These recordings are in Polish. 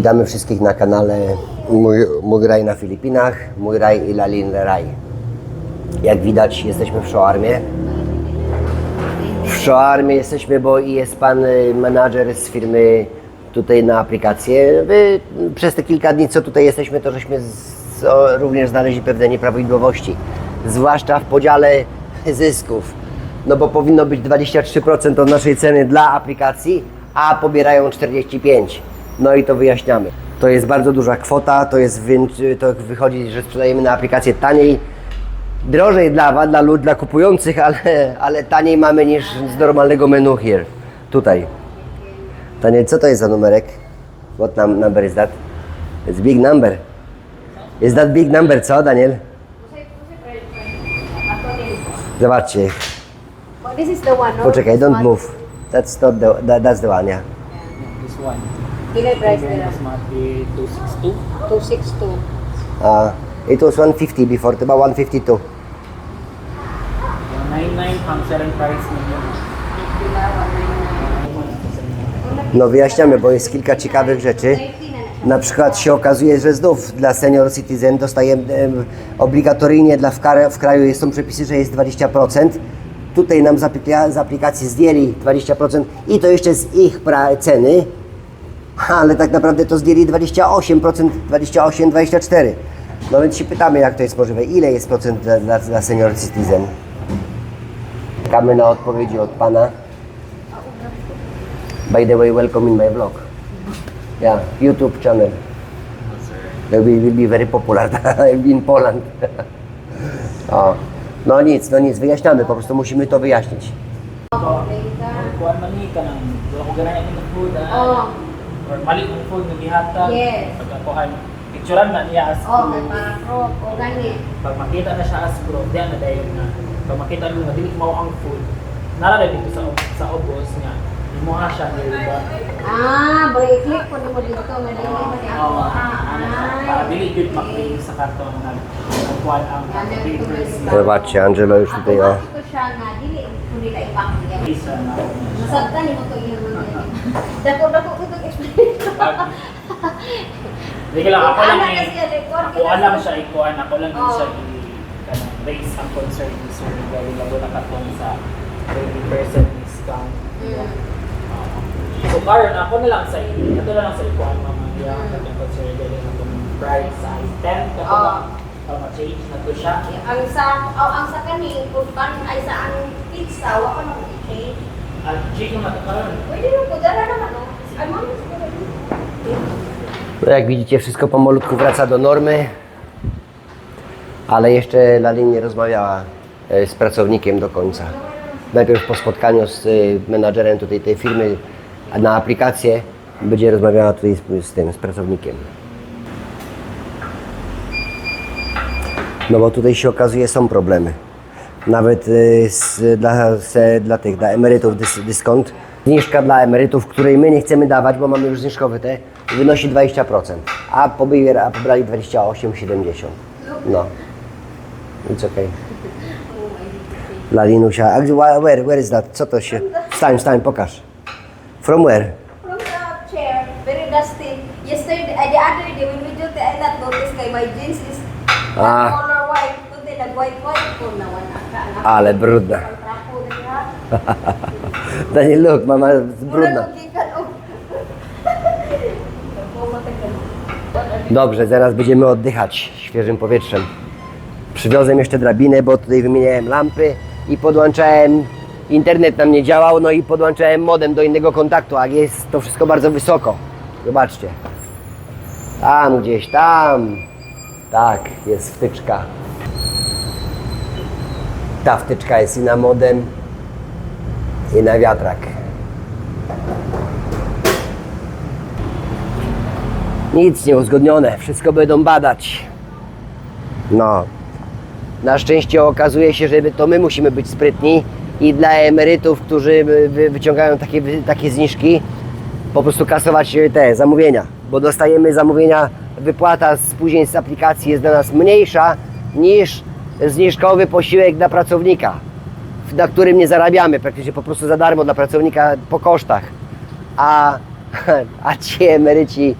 Witamy wszystkich na kanale Mój, Mój Raj na Filipinach, Mój Raj i Lalin Raj. Jak widać jesteśmy w Shoarmie. W Shoarmie jesteśmy, bo jest pan y, menadżer z firmy tutaj na aplikację. My przez te kilka dni, co tutaj jesteśmy, to żeśmy z, o, również znaleźli pewne nieprawidłowości. Zwłaszcza w podziale zysków. No bo powinno być 23% od naszej ceny dla aplikacji, a pobierają 45%. No i to wyjaśniamy. To jest bardzo duża kwota, to jest to wychodzi, że sprzedajemy na aplikację taniej, drożej dla Was, dla ludzi, dla kupujących, ale, ale taniej mamy niż z normalnego menu here. Tutaj. Daniel, co to jest za numerek? What num- number is that? It's big number. Is that big number, co Daniel? Zobaczcie. This is the one, no? Poczekaj, don't move. That's not the, that, that's the one, yeah. This one. Pila price nila? be 262. 262. Uh, it was 150 before, diba 152? Yung 99 ang selling price ninyo. No wyjaśniamy, bo jest kilka ciekawych rzeczy. Na przykład się okazuje, że znów dla senior citizen dostajemy em, obligatoryjnie dla w, kar- w kraju jest, są przepisy, że jest 20%. Tutaj nam z, aplika- z aplikacji zdjęli 20% i to jeszcze z ich pra- ceny, ale tak naprawdę to zdjęli 28%, 28, 24. No więc się pytamy, jak to jest możliwe, ile jest procent dla, dla, dla senior citizen. Czekamy na odpowiedzi od Pana. By the way, welcome in my vlog. Yeah, YouTube channel. That will, will be very popular in Poland. o. No nic, no nic, wyjaśniamy, po prostu musimy to wyjaśnić. Kuha man ni ka ng wala ko ganaya ng food. ah. or maliit food na gihatag. Yes. Pag akuhan, picturean na niya as Oh, kay group. para crop o oh, gani. Pag makita na siya as group, diyan na dahil na. Pag makita mo nga, dili mao ang food, nara dito sa, sa obos nga, imuha siya ng iba. Ah, boy, click ko nimo dito nga dili ba si Ah, good maklaim sa karton na nagkuhan ang Ano yung papers. tuloy? They're about to Angelo should they are. Ako kasi ko siya nga dili ko nila ipakita. Isa na ako na siya. Dako dako ko explanation. Hindi lang, ako lang Ana eh. Ako alam siya ikuan, ako lang din Oo. siya i kanang raise ang concern ni Sir Gary Labo na katong sa 20% discount. Mm. Oo. So karon ako na lang sa ito na lang sa ikuan mga iya katong concern Gary na itong price sa item Oo. katong para ma-change na to siya. Ang sa oh, ang sa kani kung kan ay sa ang pizza wa ko na i-change. At change na to karon. Pwede mo ko dala naman no. Ay mo. No jak widzicie, wszystko pomalutku wraca do normy, ale jeszcze Lalin nie rozmawiała e, z pracownikiem do końca. Najpierw po spotkaniu z e, menadżerem tutaj tej firmy na aplikację będzie rozmawiała tutaj z, z tym, z pracownikiem. No bo tutaj się okazuje są problemy. Nawet y, z, dla, se, dla tych, dla emerytów dys, dyskont. Zniżka dla emerytów, której my nie chcemy dawać, bo mamy już zniżkowe te, wynosi 20%, a, pobiera, a pobrali 28,70. No. It's okay. Dla Linusia. Where, where is that? Co to się... Wstań, wstań, pokaż. From where? From the chair, very dusty. Yesterday, the other day when we do the not notice kay my jeans is Ah. color white. Today nag white white ko na wala. Ale brudna. Daniel, look, mama, brudna. Dobrze, zaraz będziemy oddychać świeżym powietrzem. Przywiozłem jeszcze drabinę, bo tutaj wymieniałem lampy i podłączałem, internet nam nie działał, no i podłączałem modem do innego kontaktu, a jest to wszystko bardzo wysoko. Zobaczcie. Tam gdzieś, tam. Tak, jest wtyczka. Ta wtyczka jest i na modem, i na wiatrak. Nic nie uzgodnione, wszystko będą badać. No. Na szczęście okazuje się, że to my musimy być sprytni i dla emerytów, którzy wy- wyciągają takie, takie zniżki, po prostu kasować te zamówienia, bo dostajemy zamówienia, wypłata spóźnień z aplikacji jest dla nas mniejsza niż zniżkowy posiłek dla pracownika, na którym nie zarabiamy, praktycznie po prostu za darmo dla pracownika po kosztach. A, a ci emeryci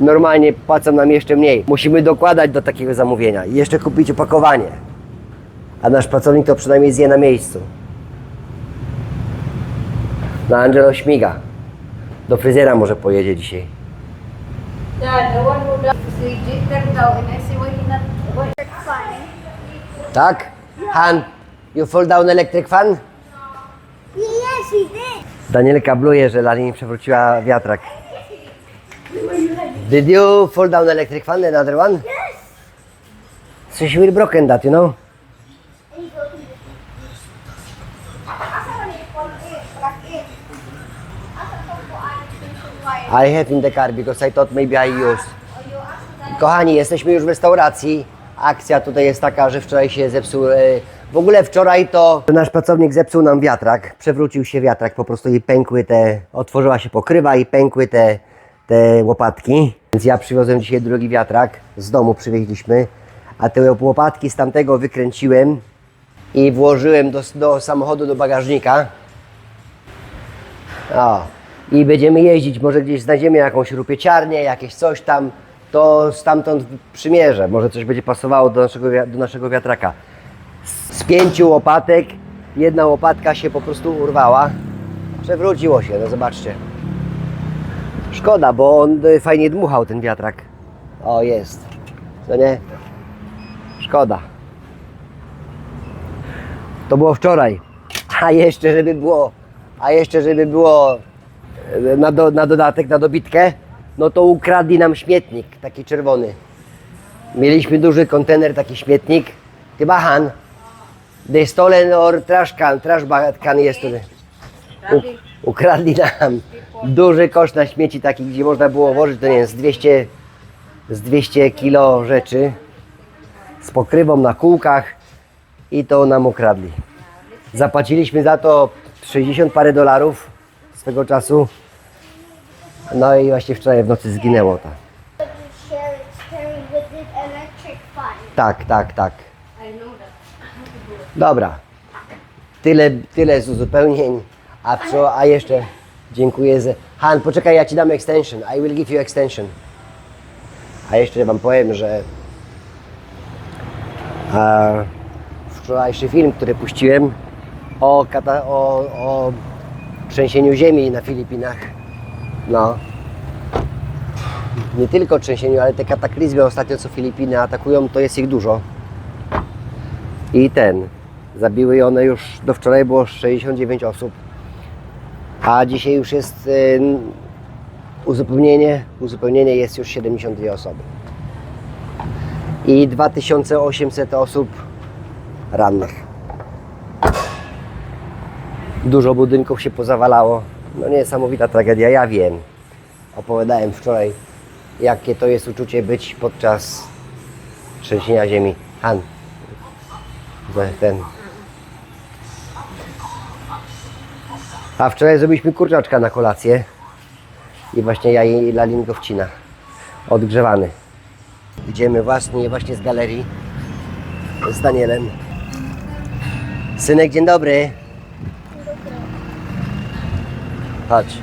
normalnie płacą nam jeszcze mniej. Musimy dokładać do takiego zamówienia i jeszcze kupić opakowanie. A nasz pracownik to przynajmniej zje na miejscu. Na Angelo śmiga. Do fryzjera może pojedzie dzisiaj. Tak? Han, you fall down electric fan? Yes, he did. Daniel kabluje, że Lali przewróciła wiatrak. Did you fall down electric fan, another one? Yes. So she will broken that, you know? I have in the car because I thought maybe I use. O you ask that. Kochani, jesteśmy już w restauracji. Akcja tutaj jest taka, że wczoraj się zepsuł. e, W ogóle wczoraj to nasz pracownik zepsuł nam wiatrak. Przewrócił się wiatrak, po prostu i pękły te. Otworzyła się pokrywa i pękły te, te łopatki. Więc ja przywiozłem dzisiaj drugi wiatrak. Z domu przywieźliśmy. A te łopatki z tamtego wykręciłem i włożyłem do, do samochodu, do bagażnika. O, i będziemy jeździć, może gdzieś znajdziemy jakąś rupieciarnię, jakieś coś tam, to stamtąd przymierzę, może coś będzie pasowało do naszego, do naszego wiatraka. Z pięciu łopatek jedna łopatka się po prostu urwała, przewróciło się, no zobaczcie. Szkoda, bo on y, fajnie dmuchał ten wiatrak. O, jest. No nie? Szkoda. To było wczoraj. A jeszcze, żeby było, a jeszcze, żeby było e, na, do, na dodatek, na dobitkę, no to ukradli nam śmietnik, taki czerwony. Mieliśmy duży kontener, taki śmietnik. Chyba Han. The stolen or trash can, trash can jest. U, ukradli nam duży kosz na śmieci, taki, gdzie można było włożyć, to nie wiem, z 200, z 200 kilo rzeczy. Z pokrywą na kółkach i to nam ukradli. Zapłaciliśmy za to 60 parę dolarów swego czasu. No i właśnie wczoraj w nocy zginęło to. Tak, tak, tak. Dobra. Tyle, tyle z uzupełnień. A co, a jeszcze dziękuję za... Han, poczekaj, ja Ci dam extension. I will give you extension. A jeszcze Wam powiem, że a, wczorajszy film, który puściłem o, kata, o, o trzęsieniu ziemi na Filipinach. No. Nie tylko trzęsieniu, ale te kataklizmy ostatnio, co Filipiny atakują, to jest ich dużo. I ten, zabiły one już, do wczoraj było 69 osób, a dzisiaj już jest y, uzupełnienie, uzupełnienie jest już 72 osoby. I 2800 osób rannych. Dużo budynków się pozawalało. No niesamowita tragedia, ja wiem. Opowiadałem wczoraj, jakie to jest uczucie być podczas trzęsienia ziemi. Han, ten. A wczoraj zrobiliśmy kurczaczka na kolację. I właśnie ja i Lalin go wcina. Odgrzewany. Idziemy właśnie, właśnie z galerii z Danielem. Synek, dzień dobry. Chodź.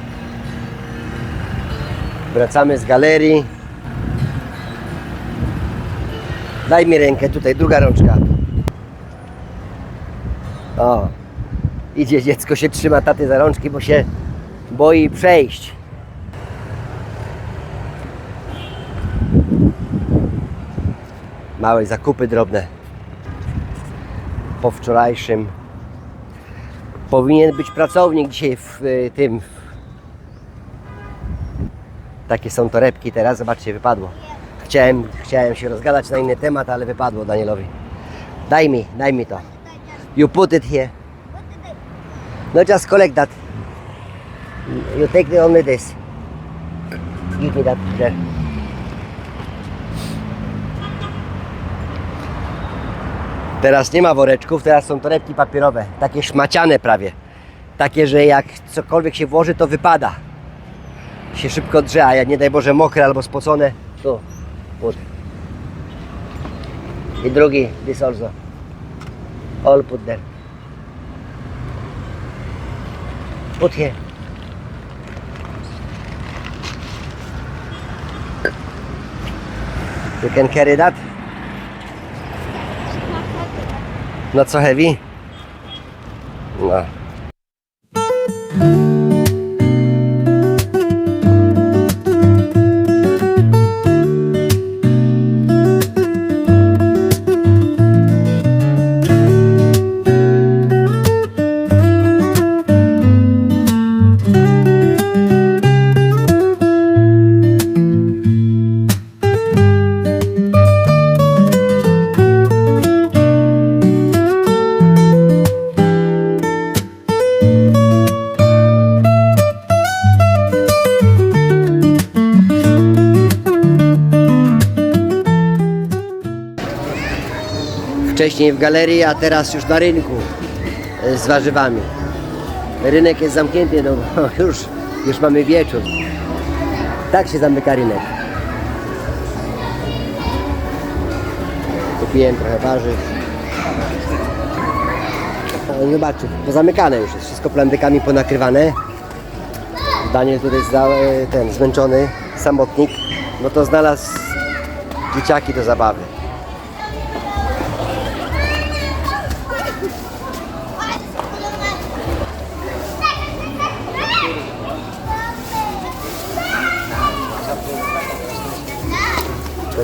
Wracamy z galerii. Daj mi rękę, tutaj druga rączka. O, idzie dziecko się trzyma taty za rączki, bo się boi przejść. Małe zakupy drobne. Po wczorajszym. Powinien być pracownik dzisiaj w y, tym. Takie są torebki teraz, zobaczcie, wypadło. Chciałem, chciałem się rozgadać na inny temat, ale wypadło Danielowi. Daj mi, daj mi to. You put it here. No just collect that. You take the only this. Give me that there. Teraz nie ma woreczków, teraz są torebki papierowe. Takie szmaciane prawie. Takie, że jak cokolwiek się włoży, to wypada. Się szybko drze, a jak nie daj Boże mokre albo spocone, to put. I drugi, this also. All put there. Here. You can carry that? Not so heavy? No. Wcześniej w galerii, a teraz już na rynku z warzywami. Rynek jest zamknięty, no bo już, już mamy wieczór. Tak się zamyka rynek. Kupiłem trochę warzyw. No, Zobaczcie, pozamykane już jest, wszystko plandykami ponakrywane. Daniel tutaj e, ten zmęczony samotnik, no to znalazł dzieciaki do zabawy.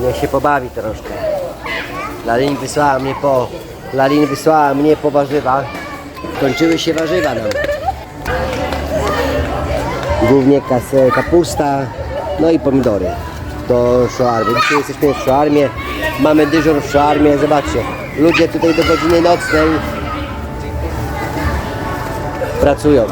Niech się pobawi troszkę. Lalin wysłała mnie po... Lalin wysłała mnie po warzywa. Kończyły się warzywa nam. Głównie kas- kapusta, no i pomidory. To szoarmy. Dzisiaj jesteśmy w szoarmie. Mamy dyżur w szoarmie. Zobaczcie, ludzie tutaj do godziny nocnej pracują.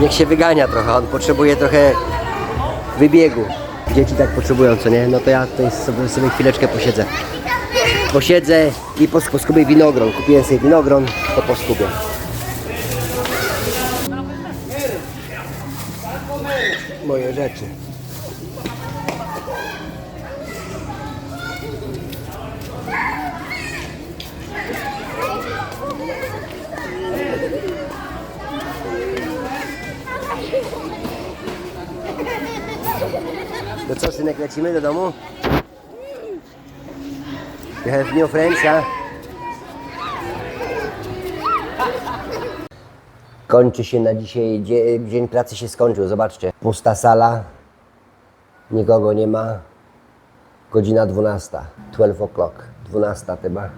Niech się wygania trochę, on potrzebuje trochę wybiegu. Dzieci tak potrzebują, co nie? No to ja tutaj sobie, sobie chwileczkę posiedzę. Posiedzę i pos- poskubię winogron. Kupiłem sobie winogron, to poskubię. Moje rzeczy. Synek, lecimy do domu? You have new friends, ja? Kończy się na dzisiaj, dzie- dzień pracy się skończył, zobaczcie. Pusta sala, nikogo nie ma. Godzina 12, 12 o'clock, 12 chyba.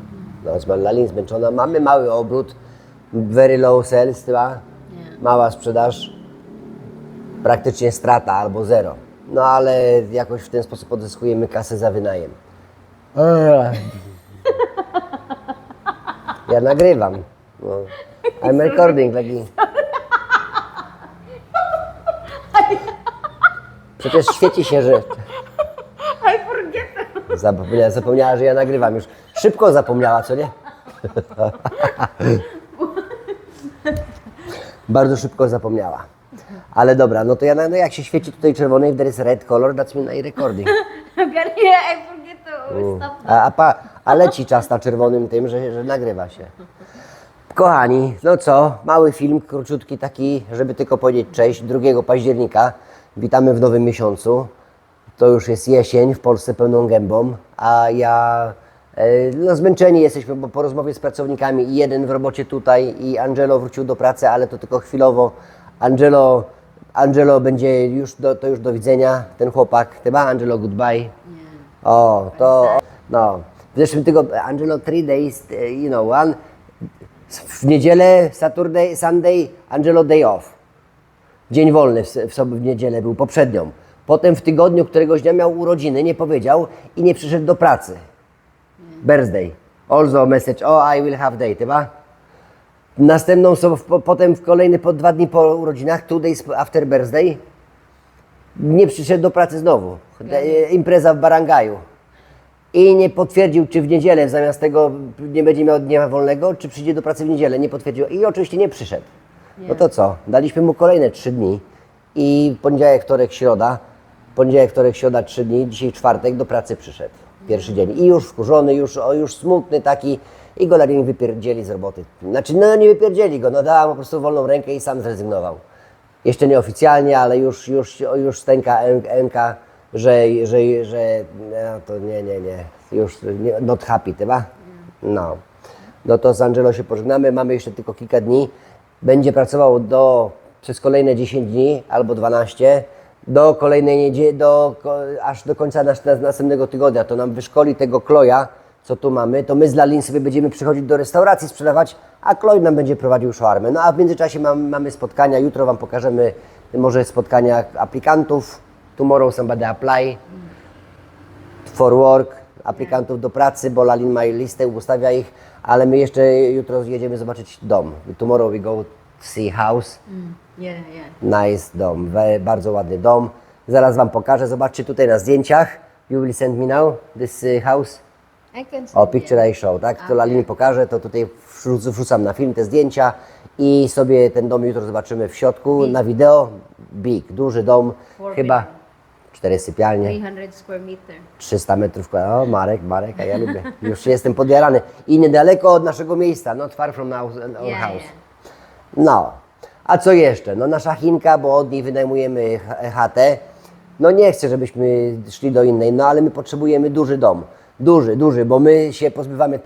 No, z Lalin zmęczona. Mamy mały obrót, very low sales chyba. Mała sprzedaż praktycznie strata albo zero. No ale jakoś w ten sposób odzyskujemy kasę za wynajem. Ja nagrywam. No. I'm recording taki. Przecież świeci się, że. Zapomniała, zapomniała, że ja nagrywam już. Szybko zapomniała, co nie? Bardzo szybko zapomniała. Ale dobra, no to ja, no jak się świeci tutaj czerwony, there is red color, that's mean I recording. I forget to stop. A, a, pa, a leci czas na czerwonym tym, że, że nagrywa się. Kochani, no co, mały film, króciutki taki, żeby tylko powiedzieć cześć. 2 października witamy w nowym miesiącu. To już jest jesień, w Polsce pełną gębą, a ja, e, no zmęczeni jesteśmy, bo po rozmowie z pracownikami i jeden w robocie tutaj i Angelo wrócił do pracy, ale to tylko chwilowo. Angelo, Angelo będzie już, do, to już do widzenia, ten chłopak. Chyba Angelo, goodbye. O, to, no. W zeszłym tygodniu, Angelo, three days, eh, you know, one, w niedzielę, Saturday, Sunday, Angelo day off. Dzień wolny w, w, sob- w niedzielę był poprzednią. Potem w tygodniu któregoś dnia miał urodziny, nie powiedział i nie przyszedł do pracy. Birthday. Also message, oh I will have day, chyba? Następną, so, po, potem w kolejny, po dwa dni po urodzinach, two days after birthday, nie przyszedł do pracy znowu. E, Impreza w Barangaju. I nie potwierdził, czy w niedzielę zamiast tego nie będzie miał dnia wolnego, czy przyjdzie do pracy w niedzielę. Nie potwierdził. I oczywiście nie przyszedł. No to co? Daliśmy mu kolejne trzy dni. I poniedziałek, wtorek, środa. Poniedziałek, wtorek, środa, trzy dni. Dzisiaj czwartek do pracy przyszedł. Pierwszy dzień. I już wkurzony, już, o, już smutny taki. I go Lalin wypierdzieli z roboty. Znaczy, no nie wypierdzieli go, no dała mu po prostu wolną rękę i sam zrezygnował. Jeszcze nieoficjalnie, ale już, już, już stęka Enka, że, że, że no, to nie, nie, nie, już nie, not happy, chyba? No. No to z Angelo się pożegnamy, mamy jeszcze tylko kilka dni. Będzie pracował do, przez kolejne 10 dni albo 12, do kolejnej niedzieli, do, aż do końca nas, następnego tygodnia. To nam wyszkoli tego Kloja, co tu mamy, to my z Lalin sobie będziemy przychodzić do restauracji sprzedawać, a Kloj nam będzie prowadził szarmę. No a w międzyczasie mam, mamy spotkania, jutro Wam pokażemy może spotkania aplikantów, tomorrow somebody apply, for work, aplikantów do pracy, bo Lalin ma listę, ustawia ich, ale my jeszcze jutro jedziemy zobaczyć dom. Tomorrow we go see house. Yeah, yeah. Nice dom, bardzo ładny dom. Zaraz Wam pokażę, zobaczcie tutaj na zdjęciach. You will send me now this y, house? O, picture I show, tak? To Lalini pokażę, to tutaj wrzuc- wrzucam na film te zdjęcia i sobie ten dom jutro zobaczymy w środku na wideo. Big, duży dom, Four chyba bedroom. cztery sypialnie. 300 square meter. 300 metrów kwadratowych. O, Marek, Marek, a ja lubię. Już jestem podjarany. I niedaleko od naszego miejsca, not far from our, our Yeah, house. yeah. No, a co jeszcze? No nasza Chinka, bo od niej wynajmujemy chatę. No nie chcę, żebyśmy szli do innej, no ale my potrzebujemy duży dom. Duży, duży, bo my się pozbywamy,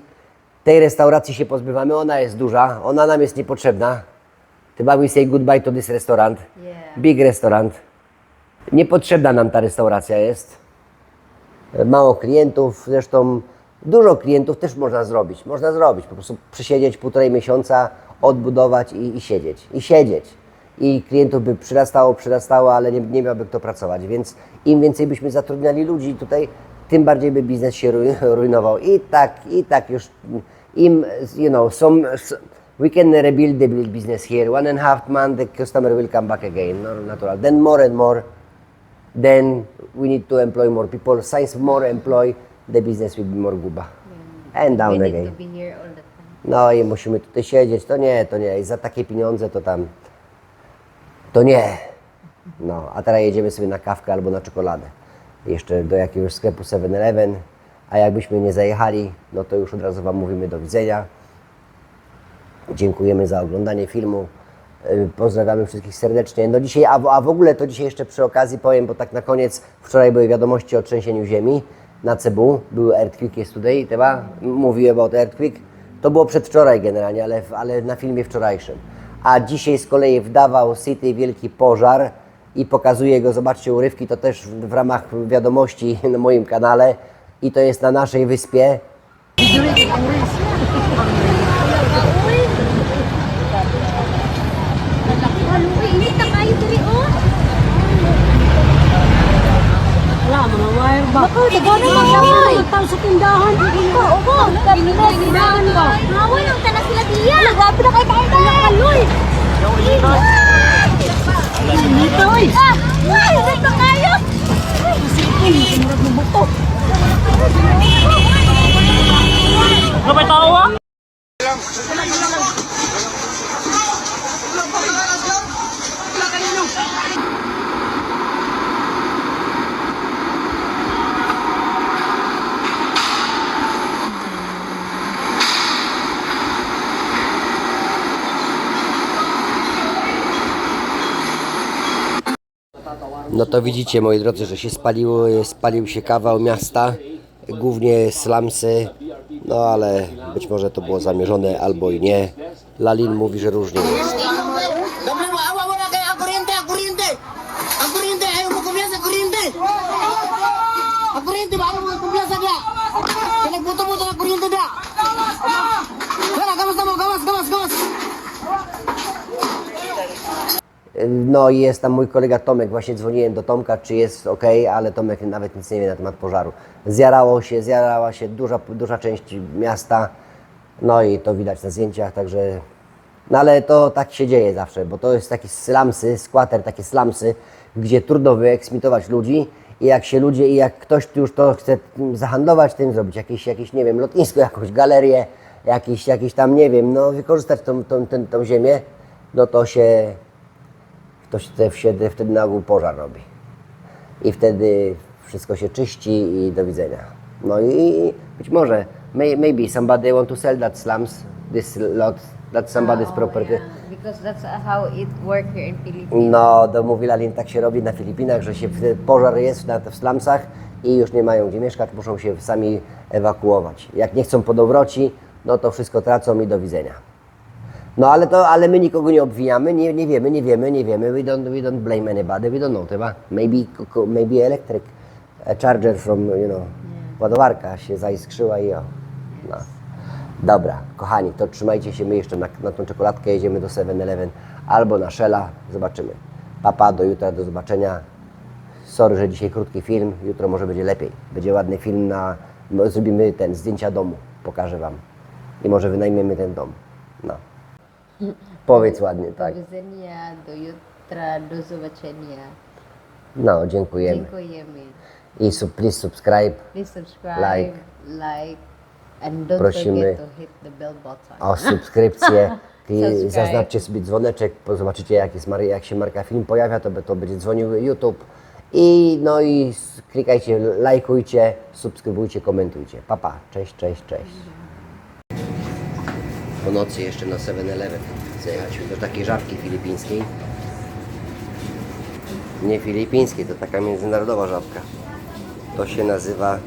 tej restauracji się pozbywamy, ona jest duża, ona nam jest niepotrzebna. Chyba we say goodbye to this restaurant. Yeah. Big restaurant. Niepotrzebna nam ta restauracja jest. Mało klientów, zresztą dużo klientów też można zrobić. Można zrobić, po prostu przysiedzieć półtorej miesiąca, odbudować i, i siedzieć. I siedzieć. I klientów by przyrastało, przyrastało, ale nie, nie miałby kto pracować. Więc im więcej byśmy zatrudniali ludzi tutaj, tym bardziej by biznes się rujnował. I tak, i tak już im, you know, some, we can rebuild the business here. One and a half month, the customer will come back again, no, natural. Then more and more then we need to employ more people. Since more employ, the business will be more guba. And down We again. need to be here all the time. No i musimy tutaj siedzieć. To nie, to nie. I za takie pieniądze to tam. To nie. No, a teraz jedziemy sobie na kawkę albo na czekoladę. Jeszcze do jakiegoś sklepu 7-Eleven. A jakbyśmy nie zajechali, no to już od razu Wam mówimy do widzenia. Dziękujemy za oglądanie filmu. Y, Pozdrawiamy wszystkich serdecznie. No dzisiaj, a, w- a w ogóle to dzisiaj jeszcze przy okazji powiem, bo tak na koniec wczoraj były wiadomości o trzęsieniu ziemi na Cebu. Był earthquake yesterday, chyba mówiłem o earthquake. To było przedwczoraj generalnie, ale, ale na filmie wczorajszym. A dzisiaj z kolei w Davao City wielki pożar i pokazuję go, zobaczcie urywki, to też w, ramach wiadomości na moim kanale i to jest na naszej wyspie. Oh. Lang tala sila na. Dito, oy! Ah! Ay, dito kayo! Ay, sinurag mo buto! Kapay tawa? Lang! No to widzicie moi drodzy, że się spaliło, spalił się kawał miasta, głównie slumsy, no ale być może to było zamierzone albo i nie. Lalin mówi, że różnie jest. No i jest tam mój kolega Tomek, właśnie dzwoniłem do Tomka, czy jest ok, ale Tomek nawet nic nie wie na temat pożaru. Zjarało się, zjarała się duża, duża część miasta, no i to widać na zdjęciach, także... No ale to tak się dzieje zawsze, bo to jest taki slumsy, squatter, takie slumsy, gdzie trudno wyeksmitować ludzi i jak się ludzie, i jak ktoś już to chce zahandlować tym, zrobić jakieś, jakieś nie wiem, lotnisko, jakąś galerię, jakieś, jakieś tam, nie wiem, no wykorzystać tą, tą, tą, tą ziemię, no to się to się wtedy, wtedy na ogół pożar robi. I wtedy wszystko się czyści i do widzenia. No i być może, may, maybe somebody want to sell that slums, this lot, that's somebody's property. Yeah, because that's how it work here in Philippines. No, to mówi Lalin, tak się robi na Filipinach, że się pożar jest na, w slumsach i już nie mają gdzie mieszkać, muszą się sami ewakuować. Jak nie chcą po dobroci, no to wszystko tracą i do widzenia. No ale to, ale my nikogo nie obwiniamy, nie, nie wiemy, nie wiemy, nie wiemy, we don't, we don't blame anybody, we don't know, chyba. Maybe, maybe electric a charger from, you know, ładowarka się zaiskrzyła i o. No. Dobra, kochani, to trzymajcie się, my jeszcze na, na tą czekoladkę jedziemy do 7-Eleven albo na Shella, zobaczymy. Papa, do jutra, do zobaczenia. Sorry, że dzisiaj krótki film, jutro może będzie lepiej. Będzie ładny film na, no, zrobimy ten, zdjęcia domu, pokażę Wam. I może wynajmiemy ten dom. No. Powiedz ładnie, tak. Do widzenia, do jutra, do zobaczenia. No, dziękujemy. Dziękujemy. I sub, please subscribe. Please subscribe, Like. like, and don't Prosimy. forget to hit the bell button. o subskrypcję. I zaznaczcie sobie dzwoneczek, zobaczycie jak, jest, jak się marka film pojawia, to, to będzie dzwonił YouTube. I no i klikajcie, lajkujcie, subskrybujcie, komentujcie. Papa, pa. cześć, cześć, cześć. Po nocy jeszcze na 7-Eleven zajechaliśmy do takiej żabki filipińskiej. Nie filipińskiej, to taka międzynarodowa żabka. To się nazywa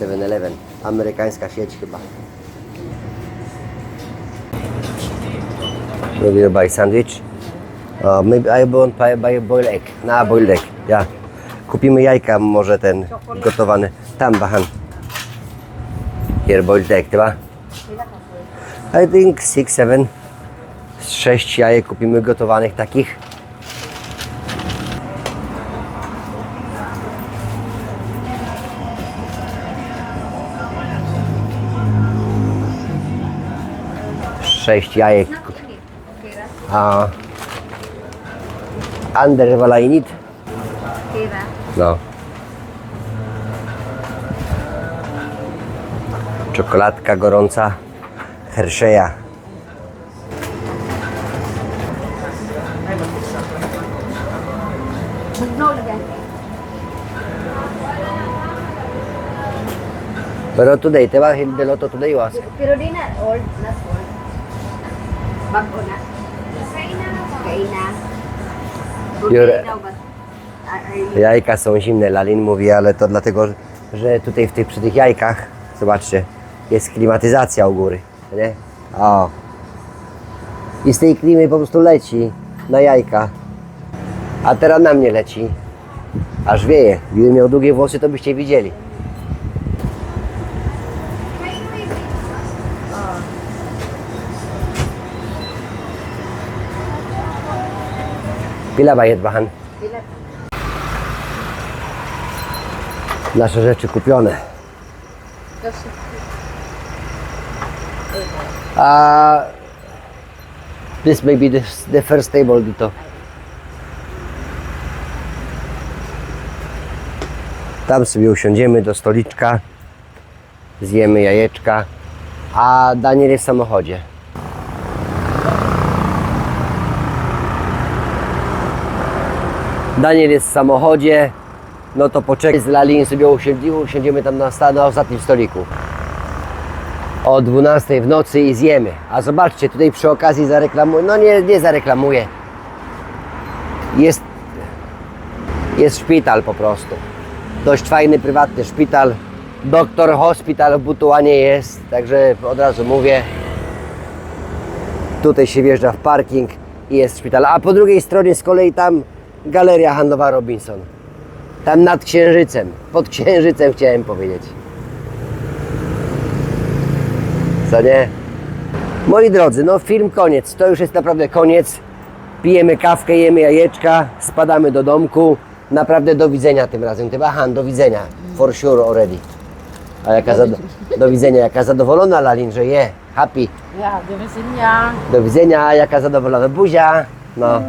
7-Eleven. Amerykańska sieć chyba. Will you sandwich? Uh, I won't buy, buy a boiled egg. Na, boiled egg. Ja. Kupimy jajka, może ten gotowany. Tam, bahan. Here, boiled egg, chyba? I think six, seven. Sześć jajek kupimy gotowanych takich. Sześć jajek. A under Walajnit? Kira. No. Czekoladka gorąca Hershey'a. Pero today, diba, hindi loto today was. Pero di na old, not old. Bago na. Kain na. You're- daw ba? Are Jajka są zimne, Lalin mówi, ale to dlatego, że tutaj w tych, przy tych jajkach, zobaczcie, jest klimatyzacja u góry, nie? O. I z tej klimy po prostu leci na jajka. A teraz na mnie leci. Aż wieje. Gdybym miał długie włosy, to byście widzieli. Pila bajet, bahan? Nasze rzeczy kupione. A this may be the, the first table dito. Tam sobie usiądziemy do stoliczka, zjemy jajeczka, a Daniel jest w samochodzie. Daniel jest w samochodzie, no to poczekaj z Lalin sobie usiądzi- usiądziemy tam na, na ostatnim stoliku. O 12 w nocy i zjemy. A zobaczcie, tutaj przy okazji zareklamuję, no nie, nie zareklamuję. Jest, jest szpital po prostu. Dość fajny, prywatny szpital. Doktor Hospital w Butuanie jest, także od razu mówię. Tutaj się wjeżdża w parking i jest szpital. A po drugiej stronie z kolei tam galeria handlowa Robinson. Tam nad księżycem, pod księżycem chciałem powiedzieć. Co nie? Moi drodzy, no film koniec. To już jest naprawdę koniec. Pijemy kawkę, jemy jajeczka, spadamy do domku. Naprawdę do widzenia tym razem. Ty Han, do widzenia. For sure already. A jaka zado- do widzenia, jaka zadowolona Lalin, że je. Happy. Ja, do widzenia. Do widzenia, jaka zadowolona buzia. No.